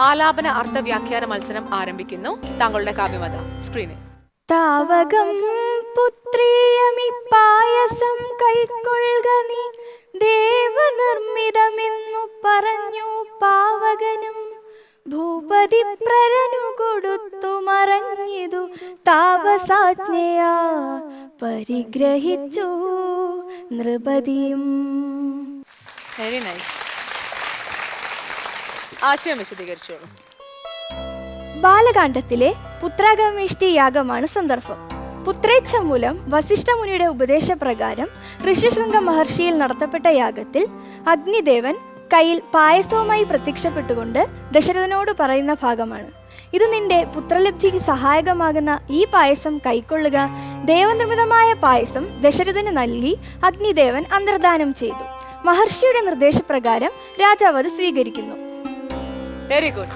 ആലാപന അർത്ഥ വ്യാഖ്യാന മത്സരം ആരംഭിക്കുന്നു. താങ്കളുടെ കാവ്യമത സ്ക്രീനിൽ. താവകം പുത്രീയമി പായസം കൈക്കൊള്ളുക നീ. ദേവനിർമ്മിതമെന്നു പറഞ്ഞു പാവകനും ഭൂപതി പ്രരനു കൊടുത്തു മറഞ്ഞിതു. താപസാജ്ഞയാ പരിഗ്രഹിച്ചു നൃപതിയും. വെരി നൈസ് ആശയം വിശദീകരിച്ചോളൂ. ബാലകാന്ഡത്തിലെ പുത്രാഗമേഷ്ടി യാഗമാണ് സന്ദർഭം. പുത്രേച്ഛ മൂലം വസിഷ്ഠമുനിയുടെ ഉപദേശപ്രകാരം ഋഷിശൃംഗ മഹർഷിയിൽ നടത്തപ്പെട്ട യാഗത്തിൽ അഗ്നിദേവൻ കയ്യിൽ പായസവുമായി പ്രത്യക്ഷപ്പെട്ടുകൊണ്ട് ദശരഥനോട് പറയുന്ന ഭാഗമാണ്. ഇത് നിന്റെ പുത്രലബ്ധിക്ക് സഹായകമാകുന്ന ഈ പായസം കൈക്കൊള്ളുക. ദേവനിർമ്മിതമായ പായസം ദശരഥന് നൽകി അഗ്നിദേവൻ അന്തർദാനം ചെയ്തു. മഹർഷിയുടെ നിർദ്ദേശപ്രകാരം രാജാവ് അത് സ്വീകരിക്കുന്നു. Very good